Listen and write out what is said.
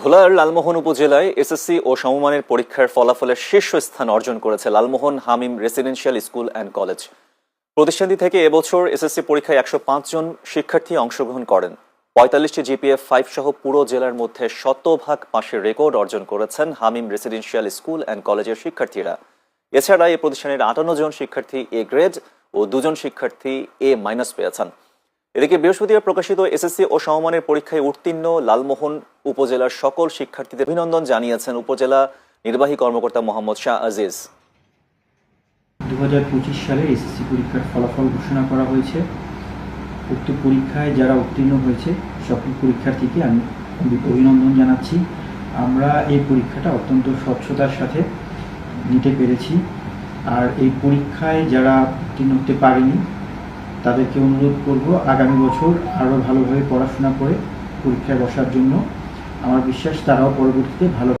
ভোলার লালমোহন উপজেলায় এসএসসি ও সমমানের পরীক্ষার ফলাফলের শীর্ষ স্থান অর্জন করেছে Lalmohan Hamim residential school and college. প্রতিষ্ঠানটি থেকে এবছর এসএসসি পরীক্ষায় একশো পাঁচ জন শিক্ষার্থী অংশগ্রহণ করেন। পঁয়তাল্লিশটি জিপিএফ ফাইভ সহ পুরো জেলার মধ্যে শতভাগ পাশের রেকর্ড অর্জন করেছেন হামিম রেসিডেন্সিয়াল স্কুল অ্যান্ড কলেজের শিক্ষার্থীরা। এছাড়া এই প্রতিষ্ঠানের আটান্ন জন শিক্ষার্থী এ গ্রেড ও দুজন শিক্ষার্থী এ মাইনাস পেয়েছেন। এদিকে বৃহস্পতিবার প্রকাশিত এসএসসি ও সমমানের পরীক্ষায় উত্তীর্ণ লালমোহন উপজেলার সকল শিক্ষার্থীদের অভিনন্দন জানিয়েছেন উপজেলা নির্বাহী কর্মকর্তা মোহাম্মদ শাহ আজিজ। দু হাজার পঁচিশ সালে এসএসসি পরীক্ষার ফলাফল ঘোষণা করা হয়েছে। উক্ত পরীক্ষায় যারা উত্তীর্ণ হয়েছে, সকল পরীক্ষার্থীকে আমি অভিনন্দন জানাচ্ছি। আমরা এই পরীক্ষাটা অত্যন্ত স্বচ্ছতার সাথে নিতে পেরেছি। আর এই পরীক্ষায় যারা উত্তীর্ণ হতে পারেনি, তাদেরকে অনুরোধ করব আগামী বছর আরও ভালোভাবে পড়াশোনা করে পরীক্ষায় বসার জন্য। আমার বিশ্বাস তারাও পরবর্তীতে ভালো